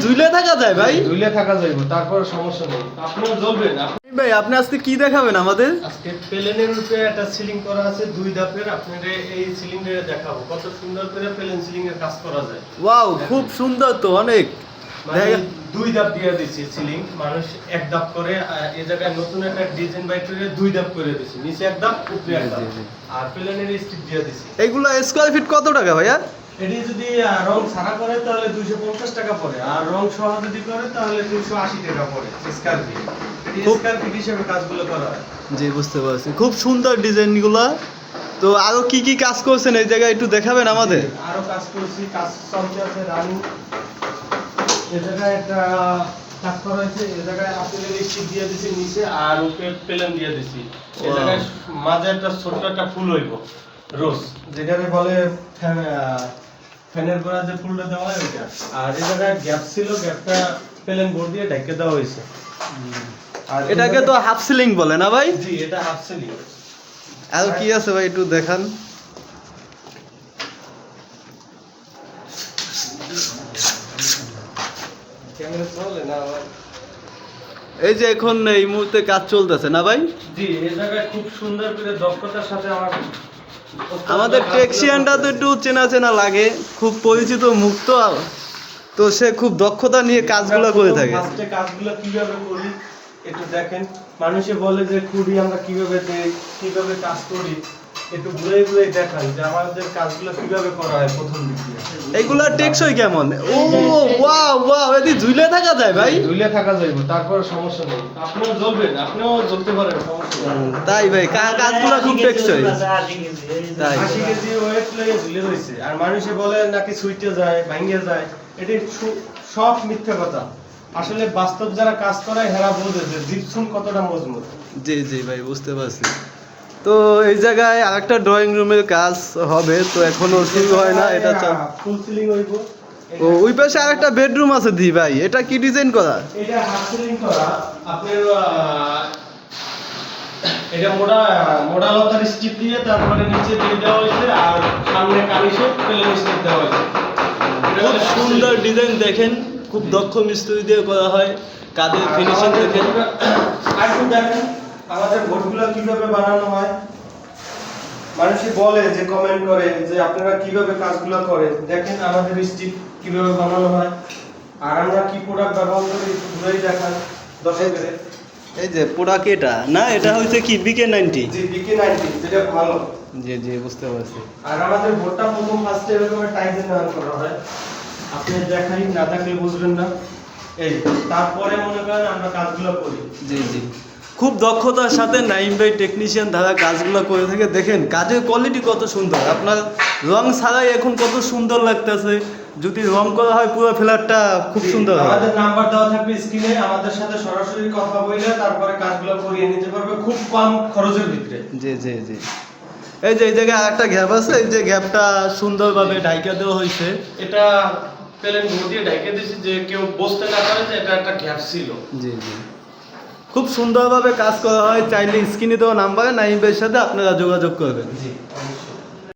ঝুলে থাকা যায় ভাই? ধুইলে থাকা যাইব তারপর সমস্যা নেই। আপনার জ্বলবেন আপ- ভাই আপনি আজকে কি দেখাবেন আমাদের? আজকে প্লেনের উপরে একটা সিলিং করা আছে দুই ধাপের এই দেখাবো। কত সুন্দর করে প্লেন সিলিং এর কাজ করা যায়। ওয়াও খুব সুন্দর তো অনেক। মানে দুই ধাপ দিয়ে দিচ্ছি সিলিং মানুষ এক ধাপ করে এই জায়গায় নতুন একটা ডিজাইন বাই করে দুই ধাপ করে দিচ্ছি নিচে এক ধাপ উপরে এক ধাপ। আর প্লেনের স্টিক দিয়ে দিচ্ছি এইগুলো স্কোয়ার ফিট কত টাকা ভাইয়া? এটি যদি রং ছাড়া করে তাহলে দুইশো পঞ্চাশ টাকা পড়ে। আর রং সহ যদি করে তাহলে দুইশো আশি টাকা পড়ে স্কোয়ার ফিট এটি হিসেবে কাজগুলো করা হয়। জি বুঝতে পারছি। খুব সুন্দর ডিজাইনগুলো। তো আরও কি কি কাজ করছেন এই জায়গায় একটু দেখাবেন আমাদের? আরও কাজ করছি। কাজ চলছে আছে রানিং। এ জায়গায় একটা কাজ করা হয়েছে। এ জায়গায় আপেলের স্টিক দিয়ে দিছি নিচে আর উপরে পেলেন দিয়ে দিছি। এ জায়গায় মাঝে একটা ছোট্ট একটা ফুল হইব রোজ। যেটাকে বলে ফ্যানের গোড়া যে ফুলটা দেওয়া হয় ওইটা। আর এই জায়গায় গ্যাপ ছিল গ্যাপটা প্লেন বোর্ড দিয়ে ঢেকে দেওয়া হয়েছে। আর এটাকে তো হাফ সিলিং বলে না ভাই? জি এটা হাফ সিলিং আর কি আছে ভাই একটু দেখান। ক্যামেরা চলে না ভাই? এই যে এখন এই মুহূর্তে কাজ চলতেছে না ভাই? জি এই জায়গায় খুব সুন্দর করে দক্ষতার সাথে আমার আমাদের টেক্সিয়ানটা তো একটু চেনা চেনা লাগে খুব পরিচিত মুক্ত তো তো সে খুব দক্ষতা নিয়ে কাজগুলো করে থাকে। কাজগুলো কীভাবে করি একটু দেখেন। মানুষে বলে যে খুঁড়ি আমরা কীভাবে দেই কীভাবে কাজ করি? একটু ঘুরে ঘুরে দেখান যে আমাদের কাজগুলো কীভাবে করা হয় প্রথম দিক টেকসই কেমন? ও ওয়াও ওয়াও এদি ঝুলে থাকা যায় ভাই। ধুইলে থাকা যাইব তারপর সমস্যা নেই। আপনিও জ্বলবেন আপনিও জ্বলতে পারেন সমস্যা তাই ভাই কাজগুলো খুব টেকসই? তাই। আশি কেজি ওয়েট লইয়ে ঝুলে আর মানুষে বলে নাকি সুইটে যায় ভাঙ্গে যায় এটি সব মিথ্যা কথা। আসলে বাস্তব যারা কাজ করে হেরা বোঝে যে জিপসুন কতটা মজবুত। জি জি ভাই বুঝতে পারছি। তো এই জায়গায় আরেকটা ড্রয়িং রুমের কাজ হবে তো এখনও শুরু হয় না এটা চল। ফুল সিলিং হইব। ও ওই পাশে আরেকটা বেডরুম আছে দি ভাই এটা কি ডিজাইন করা? এটা হাফ সিলিং করা আপনার এটা মোড়া মোড়া লতার স্টিপ দিয়ে তারপরে নিচে দিয়ে দেওয়া হয়েছে আর সামনে কালিশে প্লেন স্টিপ দেওয়া হয়েছে। খুব সুন্দর ডিজাইন দেখেন খুব দক্ষ মিস্ত্রি দিয়ে করা হয় কাদের ফিনিশিং দেখেন। আর একটু দেখেন আমাদের ভোটগুলো কীভাবে বানানো হয় মানুষই বলে যে কমেন্ট করে যে আপনারা কীভাবে কাজগুলো করেন। দেখেন আমাদের স্টিক কীভাবে বানানো হয় আর আমরা কি প্রোডাক্ট ব্যবহার করি ঘুরেই দেখান দর্শকের এই যে প্রোডাক্ট এটা না এটা হচ্ছে কি বিকে নাইনটি জি বিকে নাইনটি যেটা ভালো। জি জি বুঝতে পারছি। আর আমাদের ভোটটা প্রথম ফার্স্টে এরকম টাইজের নাম করা হয়। আপনি দেখাই না থাকলে বুঝবেন না। এই তারপরে মনে করেন আমরা কাজগুলো করি। জি জি। খুব দক্ষতার সাথে নাইম ভাই টেকনিশিয়ান দ্বারা কাজগুলো করে থাকে। দেখেন কাজের কোয়ালিটি কত সুন্দর। আপনার রং ছাড়াই এখন কত সুন্দর লাগতেছে। যদি রং করা হয় পুরো ফ্ল্যাটটা খুব সুন্দর হয়। আমাদের নাম্বার দেওয়া থাকবে স্ক্রিনে আমাদের সাথে সরাসরি কথা বললে তারপরে কাজগুলো করিয়ে নিতে পারবে খুব কম খরচের ভিতরে। জি জি জি। এই যে এই জায়গায় আরেকটা গ্যাপ আছে। এই যে গ্যাপটা সুন্দরভাবে ঢাইকা দেওয়া হয়েছে। এটা প্লেন দিয়ে ঢেকে দিয়েছি যে কেউ বসতে না পারে যে এটা একটা গ্যাপ ছিল। জি জি। খুব সুন্দরভাবে কাজ করা হয় চাইলে স্ক্রিনে দেওয়া নাম্বারে নাইমের সাথে আপনারা যোগাযোগ করবেন জি।